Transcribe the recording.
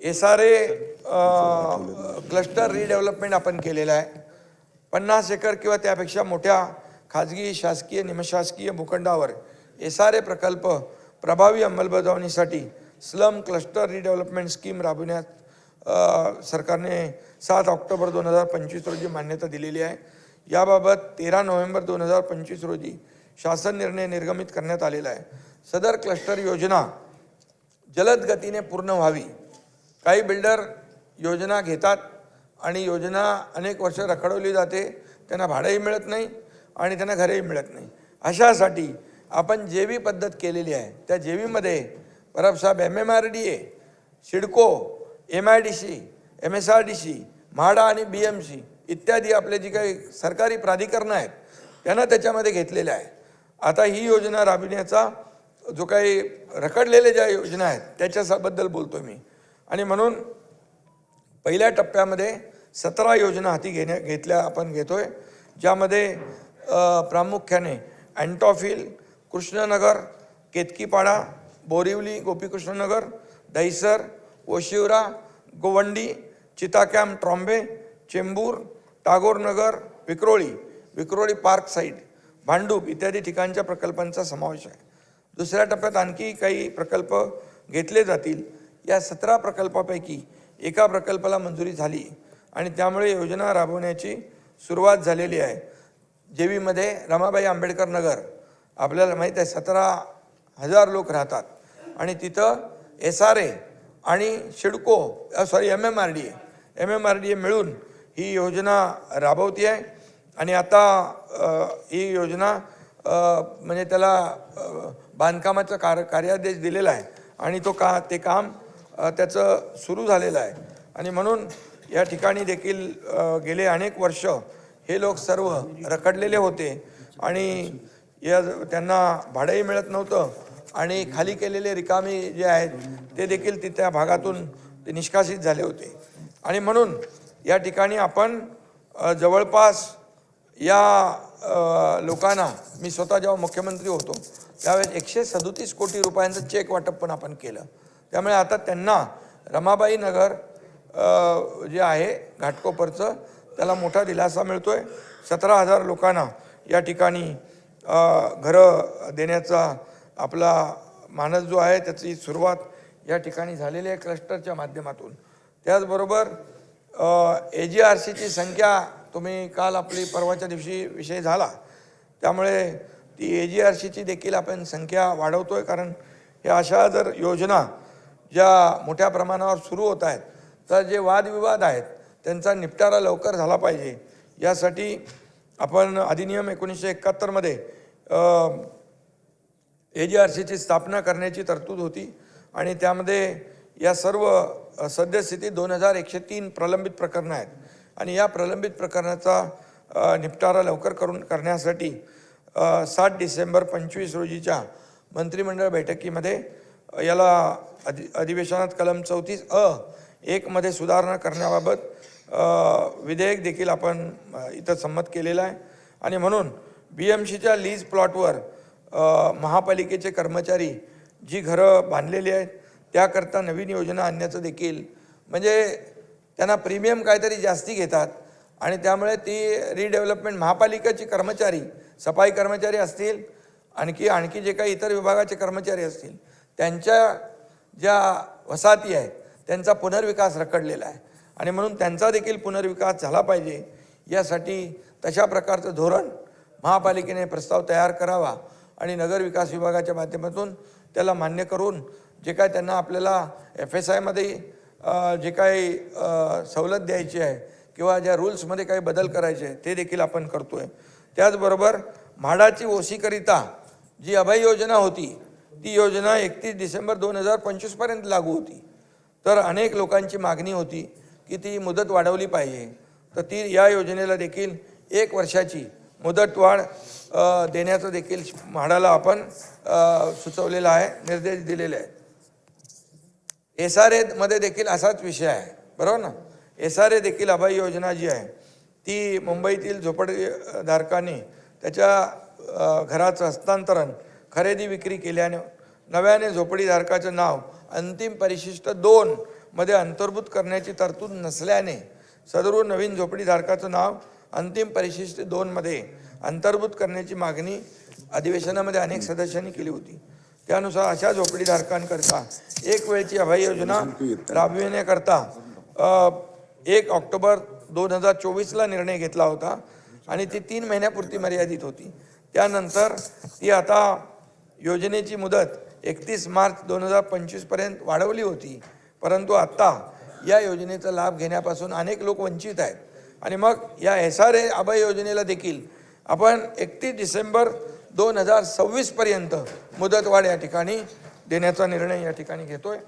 S R A cluster redevelopment आपण केलेलं आहे. पन्नास एकर किंवा त्यापेक्षा मोठ्या खाजगी शासकीय निमशासकीय भूखंडावर एस आर ए प्रकल्प प्रभावी अंमलबजावणीसाठी स्लम क्लस्टर रिडेव्हलपमेंट स्कीम राबविण्यात सरकारने सात ऑक्टोबर दोन हजार पंचवीस रोजी मान्यता दिलेली आहे. याबाबत तेरा नोव्हेंबर दोन हजार पंचवीस रोजी शासन निर्णय निर्गमित करण्यात आलेला आहे. सदर क्लस्टर योजना जलद गतीने पूर्ण व्हावी काही बिल्डर योजना घेतात आणि योजना अनेक वर्ष रखडवली जाते त्यांना भाडंही मिळत नाही आणि त्यांना घरही मिळत नाही. अशासाठी आपण जे व्ही पद्धत केलेली आहे त्या जे जेवीमध्ये परबसाहेब M M R D A CIDCO M I D C M S R D C MHADA आणि बी एम सी इत्यादी आपले जी काही सरकारी प्राधिकरणं आहेत त्यांना त्याच्यामध्ये घेतलेल्या आहे आता ही योजना राबविण्याचा जो काही रखडलेल्या ज्या योजना आहेत त्याच्याबद्दल बोलतो मी. आणि म्हणून पहिल्या टप्प्यामध्ये सतरा योजना हाती घेण्या घेतल्या आपण घेतोय ज्यामध्ये प्रामुख्याने अँटॉफिल कृष्णनगर केतकीपाडा बोरिवली गोपीकृष्णनगर दहिसर ओशिवरा गोवंडी चिताकॅम ट्रॉम्बे चेंबूर टागोरनगर विक्रोळी विक्रोळी पार्क साईट भांडूप इत्यादी ठिकाणच्या प्रकल्पांचा समावेश आहे. दुसऱ्या टप्प्यात आणखी काही प्रकल्प घेतले जातील. या सतरा प्रकल्पापैकी एका प्रकल्पाला मंजुरी झाली आणि त्यामुळे योजना राबवण्याची सुरुवात झालेली आहे. जेवीमध्ये रमाबाई आंबेडकर नगर आपल्याला माहीत आहे सतरा हजार लोक राहतात. आणि तिथं एस आर ए आणि CIDCO sorry M M R D A M M R D A मिळून ही योजना राबवती आहे. आणि आता ही योजना म्हणजे त्याला बांधकामाचा कार कार्यादेश दिलेला आहे. आणि तो का ते काम त्याचं सुरू झालेलं आहे. आणि म्हणून या ठिकाणी देखील गेले अनेक वर्ष हे लोक सर्व रखडलेले होते. आणि या त्यांना भाडंही मिळत नव्हतं. आणि खाली केलेले रिकामी जे आहेत ते देखील ती त्या भागातून ते निष्कासित झाले होते. आणि म्हणून या ठिकाणी आपण जवळपास या लोकांना मी स्वतः जेव्हा मुख्यमंत्री होतो त्यावेळेस एकशे सदोतीस कोटी रुपयांचं चेक वाटप पण आपण केलं. त्यामुळे आता त्यांना रमाबाई नगर जे आहे घाटकोपरचं त्याला मोठा दिलासा मिळतो आहे सतरा हजार लोकांना या ठिकाणी घरं देण्याचा आपला मानस जो आहे त्याची सुरुवात या ठिकाणी झालेली आहे क्लस्टरच्या माध्यमातून. त्याचबरोबर ए जी आर सीची संख्या तुम्ही काल आपली परवाच्या दिवशी विषय झाला. त्यामुळे ती ए जी आर सीची देखील आपण संख्या वाढवतो आहे कारण ह्या अशा जर योजना ज्या मोठ्या प्रमाणावर सुरू होत आहेत तर जे वादविवाद आहेत त्यांचा निपटारा लवकर झाला पाहिजे. यासाठी आपण अधिनियम एकोणीसशे एकाहत्तरमध्ये ए जी आर सीची स्थापना करण्याची तरतूद होती आणि त्यामध्ये या सर्व सद्यस्थितीत दोन हजार एकशे तीन प्रलंबित प्रकरणं आहेत. आणि या प्रलंबित प्रकरणाचा निपटारा लवकर करून करण्यासाठी सात डिसेंबर पंचवीस रोजीच्या मंत्रिमंडळ बैठकीमध्ये याला अधि अधिवेशनात कलम चौतीस अ एकमध्ये सुधारणा करण्याबाबत विधेयक देखील आपण इथं संमत केलेलं आहे. आणि म्हणून बी एम सीच्या लीज प्लॉटवर महापालिकेचे कर्मचारी जी घरं बांधलेली आहेत त्याकरता नवीन योजना आणण्याचं देखील म्हणजे त्यांना प्रीमियम काहीतरी जास्ती घेतात. आणि त्यामुळे ती रिडेव्हलपमेंट महापालिकेची कर्मचारी सफाई कर्मचारी असतील आणखी आणखी जे काही इतर विभागाचे कर्मचारी असतील त्यांच्या ज्या वसाहती आहेत त्यांचा पुनर्विकास रखडलेला आहे. आणि म्हणून त्यांचा देखील पुनर्विकास झाला पाहिजे. यासाठी तशा प्रकारचं धोरण महापालिकेने प्रस्ताव तयार करावा आणि नगर विकास विभागाच्या माध्यमातून त्याला मान्य करून जे काय त्यांना आपल्याला एफ एस आयमध्ये जे काही सवलत द्यायची आहे किंवा ज्या रूल्समध्ये काही बदल करायचे आहे ते देखील आपण करतो आहे त्याचबरोबर म्हाडाची ओसीकरिता जी अभय योजना होती ती योजना एकतीस डिसेंबर दोन हजार पंचवीसपर्यंत लागू होती. तर अनेक लोकांची मागणी होती की ती मुदत वाढवली पाहिजे. तर ती या योजनेला देखील एक वर्षाची मुदतवाढ वाढ देण्याचं देखील म्हाडाला आपण सुचवलेला सुचवलेलं आहे निर्देश दिलेले आहेत. एस आर एमध्ये देखील असाच विषय आहे बरोबर ना? एस आर ए देखील अभय योजना जी आहे ती मुंबईतील झोपडधारकांनी त्याच्या घराचं हस्तांतरण खरेदी विक्री केल्याने नव्याने झोपडीधारकाचं नाव अंतिम परिशिष्ट दोन मध्ये अंतर्भूत करण्याची तरतूद नसल्याने सदरू नवीन झोपडीधारकाचं नाव अंतिम परिशिष्ट दोनमध्ये अंतर्भूत करण्याची मागणी अधिवेशनामध्ये अनेक सदस्यांनी केली होती. त्यानुसार अशा झोपडीधारकांकरता एक वेळची अभय योजना राबविण्याकरता एक ऑक्टोबर दोन हजार चोवीसला निर्णय घेतला होता आणि ती तीन महिन्यापुरती मर्यादित होती. त्यानंतर ती आता योजनेची मुदत एकतीस मार्च दोन हजार पंचवीसपर्यंत वाढवली होती. परंतु आत्ता या योजनेचा लाभ घेण्यापासून अनेक लोक वंचित आहेत. आणि मग या एस आर ए अभय योजनेला देखील आपण एकतीस डिसेंबर दोन हजार सव्वीसपर्यंत मुदतवाढ या ठिकाणी देण्याचा निर्णय या ठिकाणी घेतो आहे